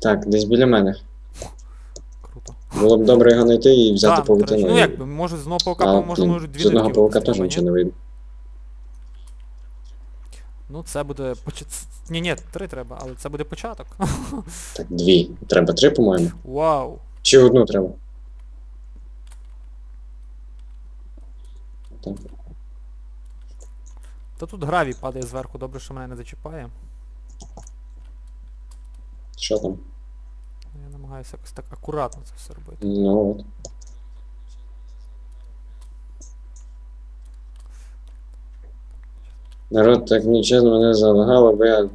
Так, десь біля мене. Круто. Було б добре його знайти і взяти павутину. Ну як, може з одного паука, А, може, може дві з одного паука теж нічого не вийде. Ну, це буде. Ні, ні, три треба, але це буде початок. Так, дві. Треба три, по-моєму. Вау. Чи одну треба? Так. Та тут гравій падає зверху, добре, що мене не зачіпає. Що там? Намагаюся якось так акуратно це все робити. Ну от. Народ так нечесно мене залагало, бо я.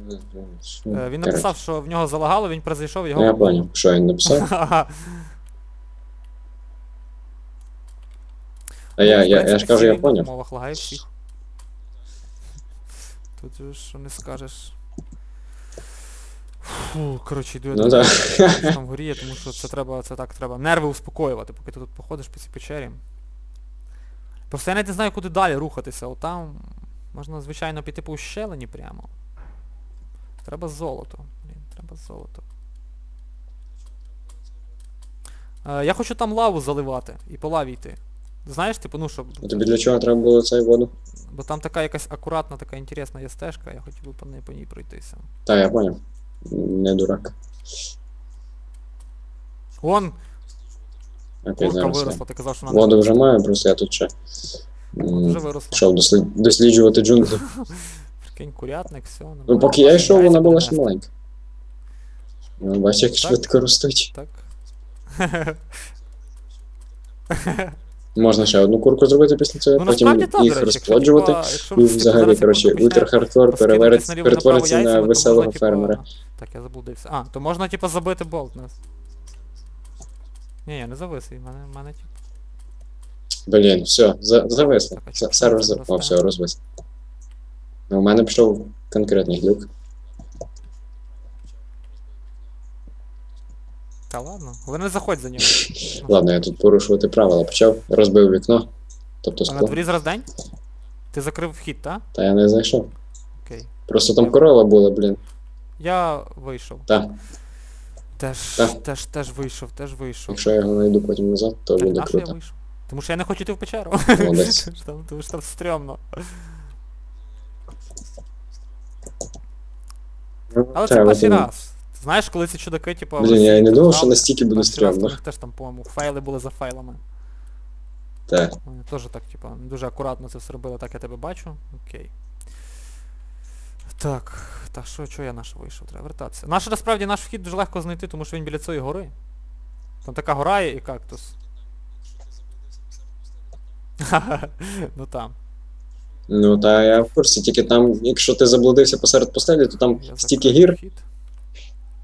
Е, Він написав, що в нього залагало, він перезайшов його. Я поняв, що він написав. А я, Ну, я, я ж кажу, я всіх. Тут же що не скажеш. Фу, коротше, йду я Ну так. там горіє, тому що це треба, це так треба. Нерви успокоювати, поки ти тут походиш по цій печері. Просто я навіть не знаю, куди далі рухатися. Отам можна, звичайно, піти по ущелині прямо. Треба золото. Блін, треба золото. Е, я хочу там лаву заливати і по лаві йти. Знаєш, типу, ну щоб. А тобі для чого треба було цей воду? Бо там така якась акуратна, така інтересна є стежка, я хотів би по ній, по ній пройтися. Так, я поняв. Не дурак. Вон, Окей, курка зараз. виросла, ти казав, що вона Воду вже маю, просто я тут ще. м, вже виросла. Пішов дослід- досліджувати джунглі. Прикинь, курятник, все. Ну, поки я йшов, вона була ще маленька. Ну, бачиш, як Так. швидко ростуть. Так. Можна ще одну курку зробити після цього, Ну потім насправді так, їх речі, якщо, розплоджувати. якщо І типу, взагалі, коротше, ультра-хардкор перетвориться на веселого можна, фермера. Так, я заблудився. А, то можна, типа, забити болт нас. Ні, я не завис, і в мене, мене типу. Блін, все, за, зависло. Сервер це за. О, все, розвис. Ну, у мене пішов конкретний глюк. Та ладно, ви не заходь за нього. Ладно, я тут порушувати правила почав, розбив вікно. Тобто А на скло. дворі зараз день? Ти закрив вхід, так? Та я не знайшов. Окей. Просто там корова була, блін. Я вийшов. Та, Теж, Так. теж, теж вийшов, теж вийшов. якщо я його знайду потім назад, то Так, буде що я круто. вийшов? Тому що я не хочу йти в печеру. Молодець. Тому там- Тому що там стрьомно. Ну, Але це треба перший раз. Знаєш, коли ці чудаки, типу. Блін, я і не думав, що настільки буде них теж там, по-моєму, файли були за файлами. Так. Вони теж так, типу, дуже акуратно це все робили, так я тебе бачу. Окей. Так, так, що, що я наш вийшов? Треба вертатися. Наш насправді наш вхід дуже легко знайти, тому що він біля цієї гори. Там така гора є і кактус. ну там. Ну та я в курсі, тільки там, якщо ти заблудився посеред пустелі, то там Я стільки гір, вхід.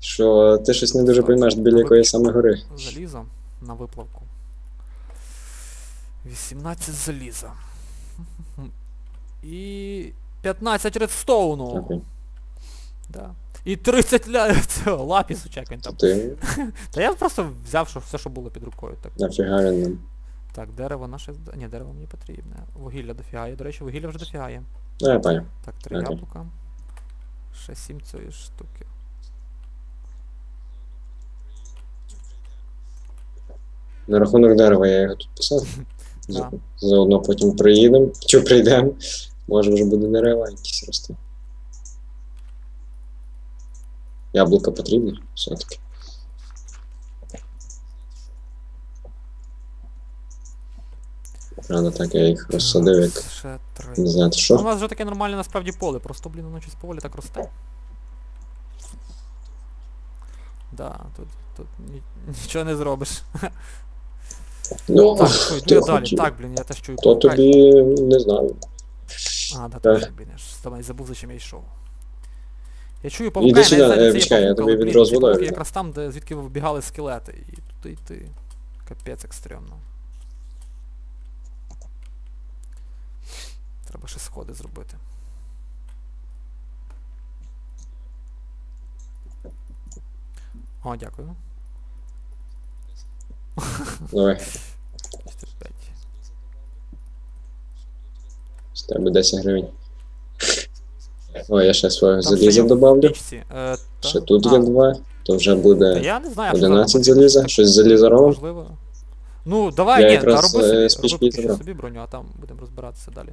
Що ти щось не дуже поймеш, біля якої саме гори. Залізо на виплавку. 18 заліза. І 15 редстоуну. Окей. Да. І 30 ля... цього, лапісу, чи там. Ти Та я просто взяв що, все, що було під рукою. Так, нафіга він нам. так дерево наше. Ні, дерево мені потрібне. Вугілля дофіга є. До речі, вугілля вже дофіга є. Ну, я. Так, три Окей. яблука. Ще сім цієї штуки. На рахунок дерева я його тут писав. Да. Заодно потім приїдемо, чи прийдемо. Може вже буде дерева якісь рости. Яблука потрібні все-таки. Правда, так я їх розсадив, як Ще три. не знати Ну, у що. нас вже таке нормальне насправді поле, просто, блін, воно щось поволі так росте. Да, тут, тут ні- нічого не зробиш. Ну, Так, що, йду ти я далі. хотів. Так, блін, я чую. То павука. тобі не знаю. А, да, Так. так. блін, я ж саме забув, за чим я йшов. Я чую павука, Іди я сюди, не знаю, де е, це чекай, я павук, тобі але, блін, з ці водою якраз там, де звідки вибігали скелети. І туди йти. Капець як стрьомно. Треба ще сходи зробити. О, дякую. Давай, 4-5. з тебе 10 гривень. О, я ще свого Там ще заліза є добавлю. е, Ще тут є два. то вже буде я не знаю, а що 11 заліза, щось з. Можливо. Ну, давай, Я ні, якраз, та роби е, собі, роби собі броню, а там будемо розбиратися далі.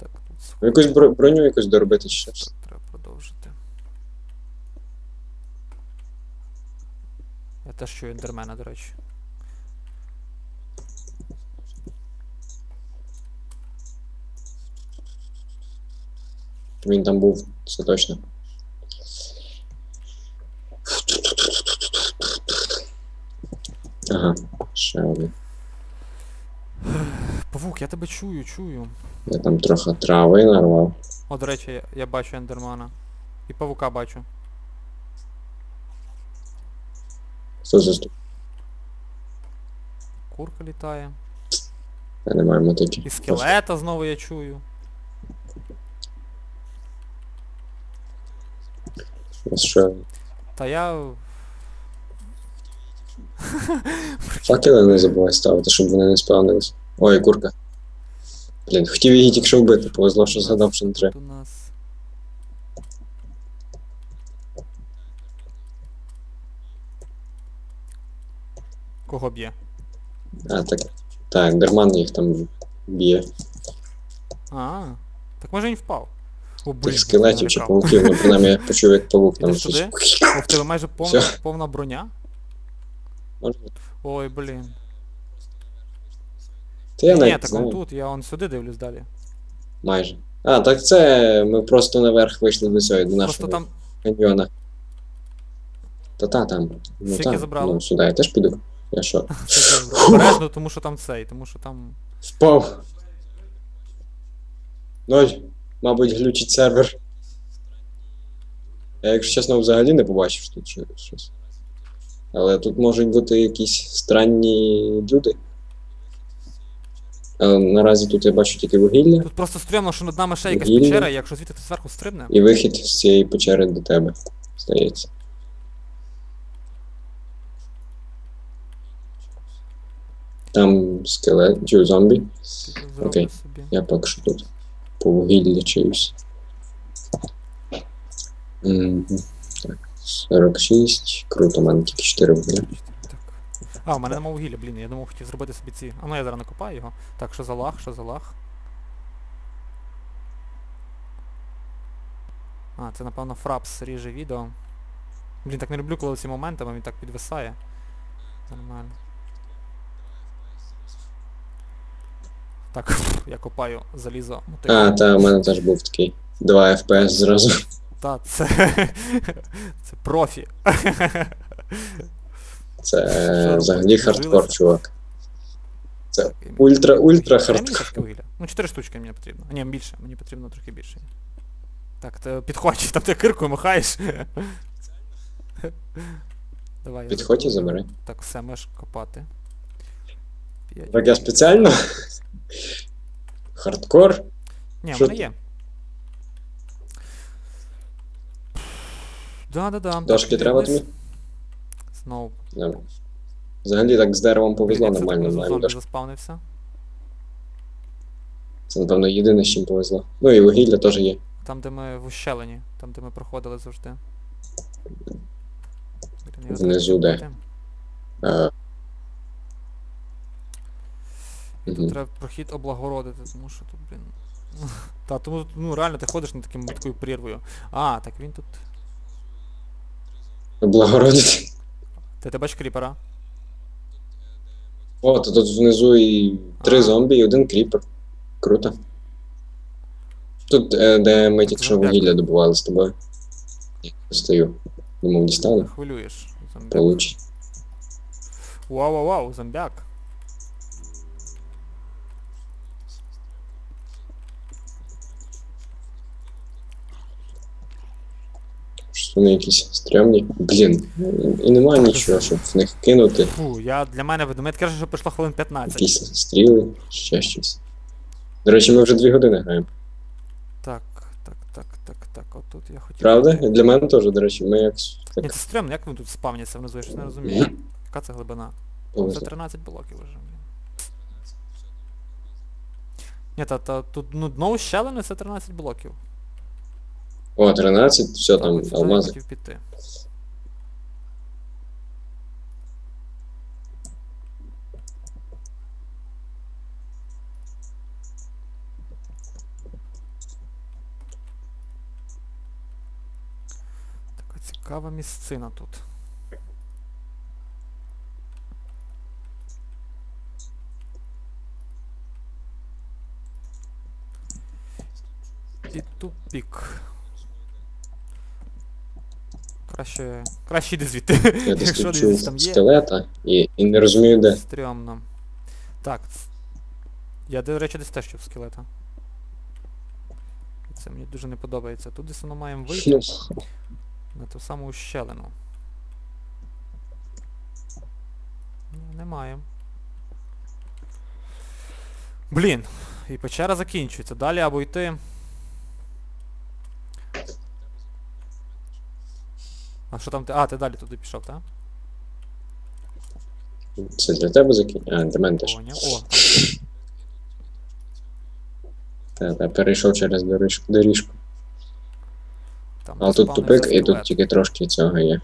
Так, тут Якусь бро- броню якусь доробити щось. треба продовжити. Я теж чую ендермена, до речі. Він там був, це точно. Ага, ще один. Павук, я тебе чую, чую. Я там трохи трави нарвав. О, до речі, я, я бачу ендермана. І павука бачу. Хто заступ? Курка літає. Я не маю мотики. І скелета знову я чую. Що? Та я. Факели не забувай ставити, щоб вони не спавнились. Ой, курка. Блін, хотів її тільки що вбити, повезло, що згадав, що не треба. Кого б'є? А, так. Так, Дерман їх там б'є. А, так може він впав. Тих скелетів чи павуків, ну принаймні я почув, як павук там щось. О, в тебе майже повна, Всьо. повна броня. Може. Ой, блін. Та я Ні, навіть так знаю. он тут, я он сюди дивлюсь далі. Майже. А, так це ми просто наверх вийшли до цього, до Просто нашого там каньйона. Та та там. Ну Скільки та, забрало? ну сюди я теж піду. Я що? все добре. Обережно, тому що там цей, тому що там. Впав. Ноль. Мабуть, глючить сервер. Я, якщо чесно, взагалі не побачив що тут щось. Але тут можуть бути якісь странні люди. Але наразі тут я бачу тільки вугілля Тут просто стрімно, що над нами ще якась Вугілля. печера, і якщо звідти хтось зверху стрибне. і вихід з цієї печери до тебе, здається. Там скелет, чи зомбі. Окей. собі. Я поки що тут по вугіллі чиюсь. Так, 46. Круто, у мене тільки 4 вугілля. А, у мене нема вугілля, блін, я думав, хотів зробити собі ці. А ну я зараз накопаю його. Так, що за лаг, що за лаг. А, це напевно фрапс ріже відео. Блін, так не люблю, коли ці моментами він так підвисає. Нормально. Так, я копаю залізо. А, та у мене теж був такий. 2 FPS зразу. Та, це. це профі. Це взагалі хардкор, чувак. Це ультра ультра хардкор. Ну, 4 штучки мені потрібно. А, ні, більше, мені потрібно трохи більше. Так, ти підходь, там ти киркою махаєш. Давай. Підходь і забери. Так, все, можеш копати. Так я спеціально. Хардкор. Ні, в мене є. Да-да-да. Дошки треба тобі? Знову. Взагалі так з деревом повезло нормально, зомбі дошки. заспавнився. Це, напевно, єдине, з чим повезло. Ну і вугілля теж є. Там, де ми в ущелині, там, де ми проходили завжди. Внизу де? Е, І мгм. Тут треба прохід облагородити, тому що тут, блін. Та, тому ну реально ти ходиш на таким такою прірвою. А, так він тут. Облагородити. Ти ти бачиш кріпера? О, то тут внизу і три А. зомбі і один кріпер. Круто. Тут, е, де ми тільки що вугілля добували з тобою. Я Стою. Думав, дістану. Хвилюєш. Зомбяк. Получить. Вау, вау, вау, зомбяк. Вони якісь стрьомні. Блін. І немає нічого, щоб в них кинути. Фу, я для мене ведомий каже, що пройшло хвилин 15. Якісь стріли, ще щось. До речі, ми вже дві години граємо. Так, так, так, так, так, отут я хотів. Правда? І Для мене теж, до речі, ми якось Ні, так це стрімно, як вони тут спавняться внизу, я щось не розумію. Яка це глибина? Це 13 блоків вже, блін. Ні, та, та тут ну, дно щелини це 13 блоків. О, 13, все там, Стоит алмазы. Така цікава місцина тут. І тупік. Краще. Краще йди звідти. Я десь Якщо десь чув там є. скелета і, і не розумію де. Стрьомно. Так. Я, до речі, десь теж чув скелета. Це мені дуже не подобається. Тут десь воно маємо вийти Ну, на ту саму ущелину. Ні, не маємо. Блін, і печера закінчується. Далі або йти. А що там ти? А, ти далі туди пішов, так? Це для тебе закінь. А, для мене теж. Поняв. О, Та, та, перейшов через доріжку. доріжку. там Але тут заспавнився тупик, і тут скелет. тільки трошки цього є.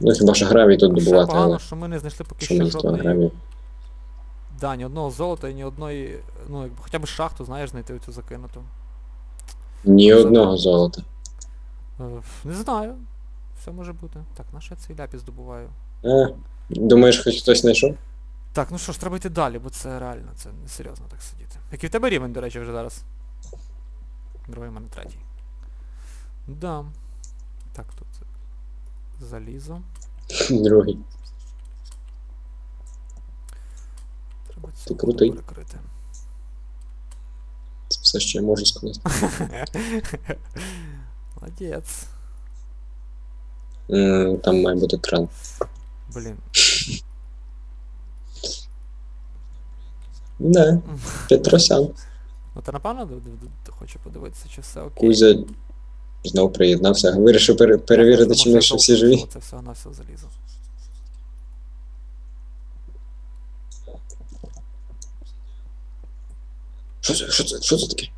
Ну хіба що гравій тут Ще добувати, погано, але що ми не знайшли поки що що мені з того жодної. гравію? Да, ні одного золота і ні одної. Ну, якби хоча б шахту, знаєш, знайти оцю закинуту. Ні одного золота. Е, Не знаю. Все може бути. Так, на що я цей ляпіс здобуваю? А, думаєш, хоч хтось знайшов? Так, ну що ж, треба йти далі, бо це реально, це не серйозно так сидіти. Який в тебе рівень, до речі, вже зараз? Другий в мене третій. Да. Так, тут залізо. Другий. Треба цю Ти крутий. перекрити. Це все, що я можу сказати. Молодець. М, Там має бути кран. Блін. Да, Петросян. Ну ти напевно хоче подивитися, чи все окей. Кузя знов приєднався. Вирішив пере- перевірити, чи ми ще всі живі. Це все на все залізо. Що це? Що це? Що це таке?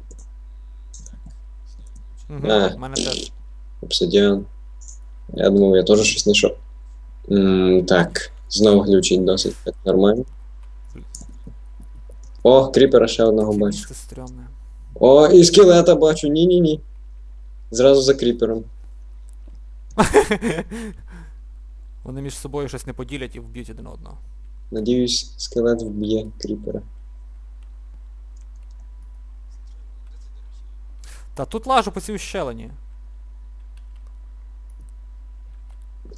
Угу, А. в мене теж. Обсидіан. Я думав, я теж щось знайшов. М, Так, знову глючить досить так нормально. О, кріпера ще одного бачу. Це стрьомне. О, і скелета бачу. Ні-ні-ні. Зразу за кріпером. Вони між собою щось не поділять і вб'ють один одного. Надіюсь, скелет вб'є кріпера. Та тут лажу по цій ущелині.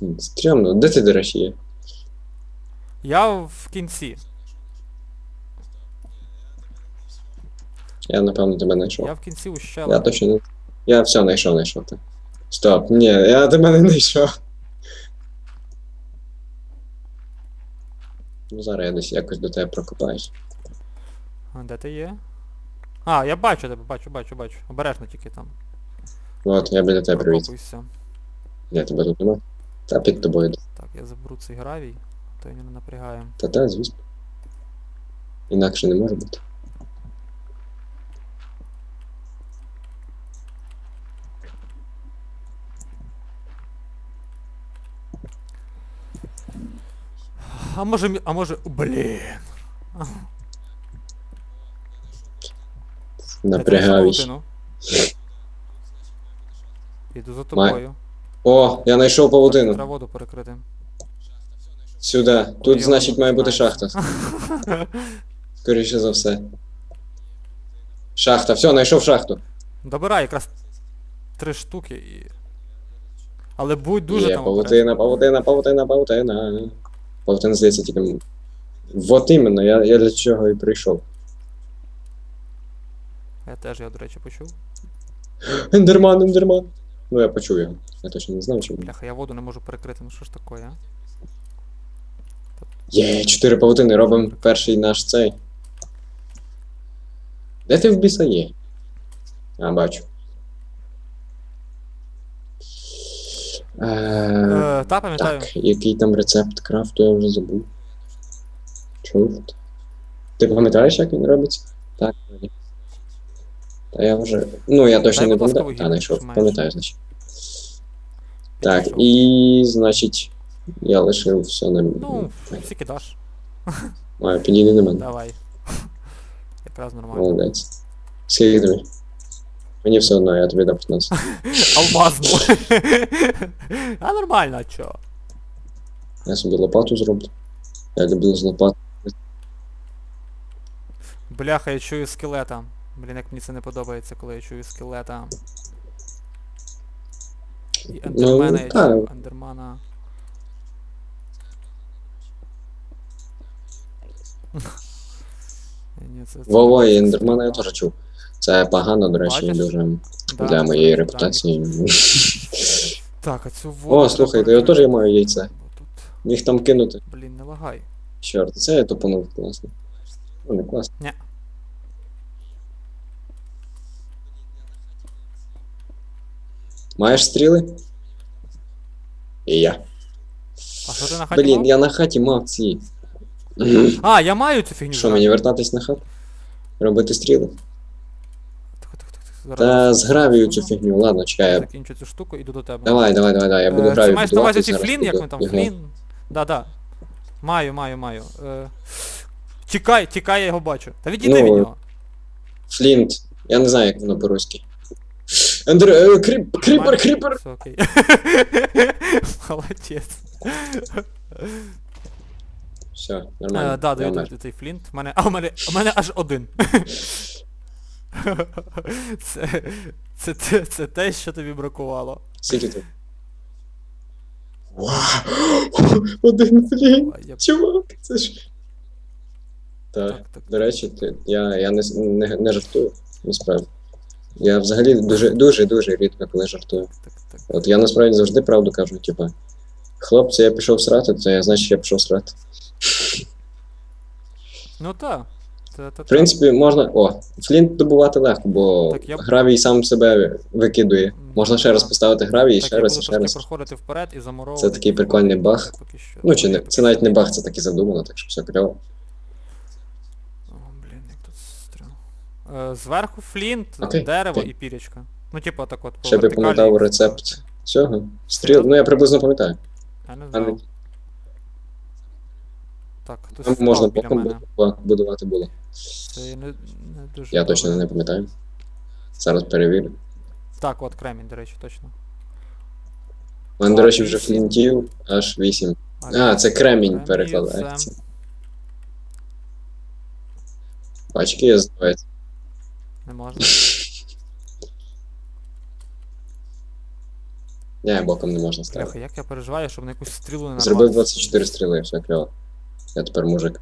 М, Стрьомно. Де ти, до є? Я в кінці. Я, напевно, тебе знайшов. Я в кінці Я точно не. Я все знайшов, знайшов так. Стоп, ні, я тебе не знайшов. Ну, зараз я десь якось до тебе прокопаюсь. А де ти є? А, я бачу тебе, бачу, бачу, бачу. Обережно тільки там. От, я біля тебе привіт. Прокопуйся. Ні, тебе тут нема. Та під тобою. Так, я заберу цей гравій, а то він мене напрягає. Та та, звісно. Інакше не може бути. А може А може. Блін. Напрягаюсь. Я Іду за тобою. О, я знайшов Треба павутину. воду перекрити. Сюди. Тут, я значить, має бути шахта. Скоріше за все. Шахта, все, знайшов шахту. Добирай якраз три штуки і. Але будь дуже Є там павутина, павутина, павутина, павутина. Павутина, здається, тільки. Вот іменно, я, я для чого і прийшов. Я теж його, до речі, почув. Ендерман, ендерман. Ну, я почув його. Я точно не знав, чому. Бляха, я воду не можу перекрити, ну що ж таке, а? Є, чотири павутини, робимо перший наш цей. Де ти в біса є? А, бачу. Е, Е, та пам'ятаю. так, який там рецепт крафту, я вже забув. Чорт. Ти пам'ятаєш, як він робиться? Так, вроді. Та я вже. Ну, я точно Дай, не будь ласка, пам'ятаю. вугілля, Та, знайшов, якщо маєш. пам'ятаю, значить. Так, Підійшов. і значить, я лишив все на. Ну, скільки даш? Маю, підійди до мене. Давай. Якраз нормально. Молодець. Скільки тобі? Мені все одно, я тобі дам 15. Алмазну. а нормально, а чо? Я собі лопату зроблю. Я люблю з лопат. Бляха, я чую скелета. Блін, як мені це не подобається, коли я чую скелета. І ендермена я чую, ендермана. Ні, це- це Вово і ендермана я теж чув. Це погано, до речі, Бачиш? дуже Да, для моєї да, репутації. Так, а цю воду. О, слухайте, я теж маю яйце. Тут, Міг там кинути. блін, не лагай. Чорт, це я тупанув класно. Ну, не класно. Ня. Маєш стріли? І я. А що ти на хаті Блін, мав? я на хаті мав ці. А, я маю цю фігню. Що, мені вертатись на хату? Робити стріли? Зараз Та з гравію цю фігню, ладно, чекай. я- Закінчу цю штуку, іду до тебе. Давай, давай, давай, давай, я буду Е, гравію маєш на увазі ці зараз флін, як буду ми там, його. флін? Да, да. Маю, маю, маю. Е... Тікай, тікай, я його бачу. Та відійди Ну, від нього. Флінт. Я не знаю, як воно по-руськи. Е, кріпер, Нормально? кріпер! Все окей. Молодець. Все, нормально. Е, да, даю цей флінт. У мене, а у мене, у мене аж один. це, це, це, це те, що тобі бракувало. Скільки? Вау! Один флінт! Чувак, це ж. Так, до речі, ти, я, не жартую, насправді. Я взагалі дуже, дуже, дуже рідко коли жартую. От я насправді завжди правду кажу, типа. Хлопці, я пішов срати, то я значить я пішов срати. Ну так. Та, та, В принципі, можна. О, флінт добувати легко, бо Так, я гравій сам себе викидує. Можна ще раз поставити гравій, і ще раз, і ще раз. проходити вперед і замуровувати. Це такий прикольний баг. Ну чи не, це навіть не не- баг, це так і задумано, так що все кльово. О, блін, як тут стріл. Е, зверху флінт, Окей, дерево окей. і пірячка. Ну, типу, так от по Ще б я вертикалі пам'ятав рецепт цього. Стріл, ну я приблизно пам'ятаю. Я не не- знав. Так, хтось Там впав можна біля боком мене. бу- будувати було. Це не, не дуже Я добре. точно не пам'ятаю. Зараз перевірю. Так, от кремінь, до речі, точно. У мене, до речі, вже флінтів аж 8. А, це кремінь перекладається. Бачки я здавається. Не можна. Ні, боком не можна Бляха, ставити. як я переживаю, щоб на якусь стрілу не Зробив нарватися. 24 стріли, все кльово. Я тепер мужик.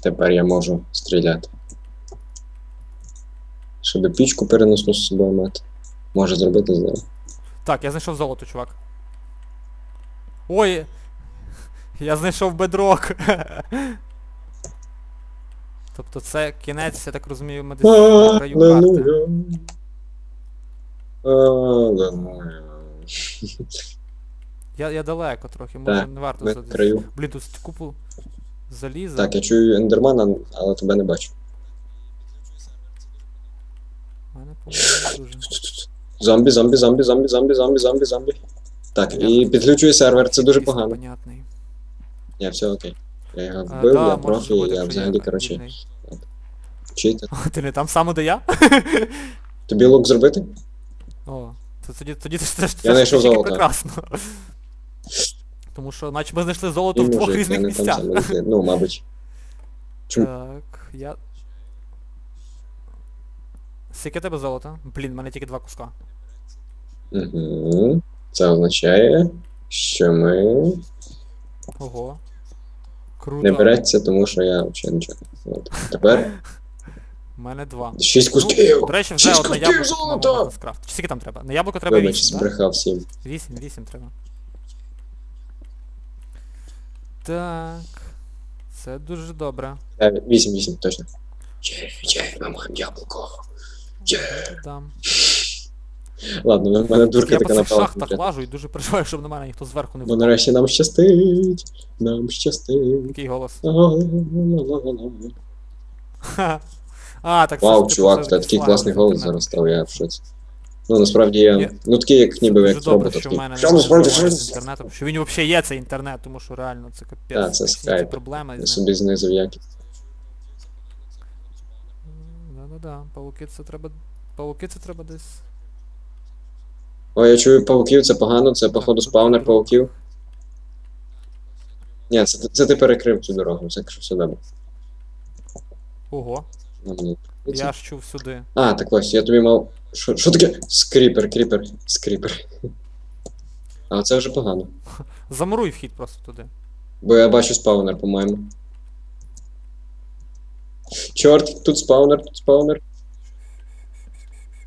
Тепер я можу стріляти. Щоб пічку переносну з собою мати. Може зробити зараз. Так, я знайшов золото, чувак. Ой! Я знайшов бедрок. тобто це кінець, я так розумію, десь краю карти. Я, я далеко трохи, може не варто Ми за в краю. Блін, тут купу заліза. Так, я чую ендермана, але тебе не бачу. Зомбі, зомбі, зомбі, зомбі, зомбі, зомбі, зомбі, зомбі. Так, і підключую сервер, це дуже погано. непонятний. Ні, все окей. Я його вбив, да, я профі, я взагалі, коротше, читер. Ти не там само, де я? Тобі лук зробити? О, то тоді, тоді це, знайшов золото. прекрасно. Тому що, наче ми знайшли золото І в двох мужик, я різних не там місцях. саме. Ну, мабуть. Чому? Так, я. Скільки тебе золота? Блін, в мене тільки два куска. Угу. Це означає, що ми Ого. Круто. не береться, тому що я взагалі нічого. От. Тепер У мене два. 6 Ну, кусків! до речі, вже Шість одне яблуко золота! можна скрафтити. Скільки там треба? На яблуко треба Вибач, 8, так? збрехав всім. 8, 8 треба. Так. Це дуже добре. 8, 8, точно. Є, є, ми маємо яблуко. Є. Дам. Ладно, в мене дурка Я по така цих шахтах лажу і дуже переживаю, щоб на мене ніхто зверху не Бо нарешті нам щастить. Нам щастить. Який голос. А, так Вау, типу, чувак, це тебе такий класний голос зараз став, я в шоці. Ну, насправді я. Ну такий, як ніби Дуже як добре, робот. що в насправді з інтернетом, що він взагалі є цей інтернет, тому що реально це капець. Так, це проблеми Я собі знизив якість. Да-да-да, павуки це треба. Павуки це треба десь. Ой, я чую пауків, це погано, це походу тут спаунер пауків. Ні, це, це ти перекрив цю дорогу, це що все добре. Ого, Ну, мені- я ж чув сюди. А, так ось, я тобі мав. Що, що таке? Скріпер, кріпер, скріпер. А це вже погано. Замуруй вхід просто туди. Бо я бачу спаунер, по-моєму. Чорт, тут спаунер, тут спаунер.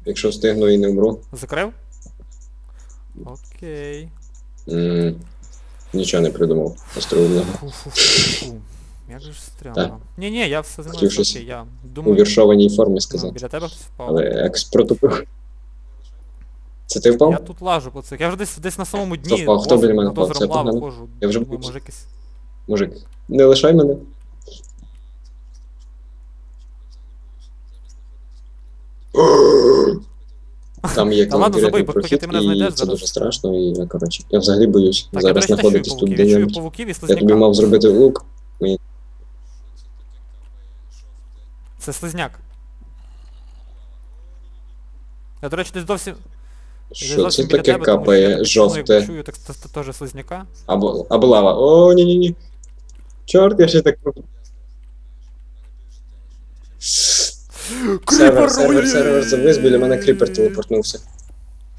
Якщо встигну і не вмру. Закрив? Окей. м нічого не придумав. Остроумно. Фу-фу-фу. Як же ж стрьомно. Ні, ні, я все зі Хотів щось окей, я У думаю. віршованій формі ну, сказати. біля тебе хтось впав. Але якось протупив. Це ти Я впав? тут лажу по цих. Я вже десь десь на самому дні. впав? Хто біля мене впав? Це погано. ходжу. Я вже Думаю, боюсь. може якийсь. Мужик, не лишай мене. Там є Та ладно, забий, конкретний поки прохід, ти мене знайдеш і це зараз. дуже страшно, і я, коротше, я взагалі боюсь Так, я, до зараз речі, теж чую знаходитись тут павуків. Я чую де-небудь. павуків і Я слизняка. тобі мав зробити лук. Це слизняк. Я, до речі, десь зовсім. десь Що це зовсім біля таке тебе, тому що я капає так, ну, жовте? чую, так це це теж слизняка. Або, або лава. О, ні, ні, ні. Чорт, я ще так. Сервер, сервер, сервер завис, біля мене кріпер телепортнувся.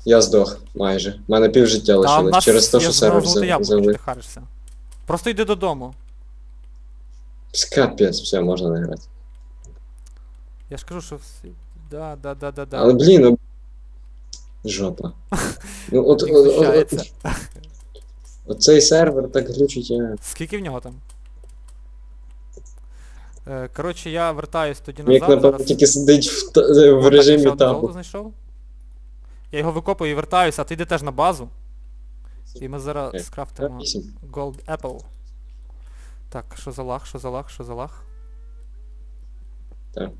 Я здох майже. У мене пів життя Та в лишилось нас через те, є що сервер золоте яблуко, що завис. ти харишся. Просто йди додому. Капець, все, можна не грати. Я ж кажу, що всі. Да, да, да, да, да. Але блін, ну. Жопа. Ну от, Не от, от, вміщається. от, оцей сервер так глючить, я. Скільки в нього там? Е, Коротше, я вертаюсь тоді Як назад. напевно зараз. тільки сидить в, та- в режимі там. знайшов. Я його викопую і вертаюся, а ти йди теж на базу. І ми зараз Окей. скрафтимо Вісім. Gold Apple. Так, що за лах, що за лах, що за лах? Так.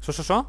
Що, що, що?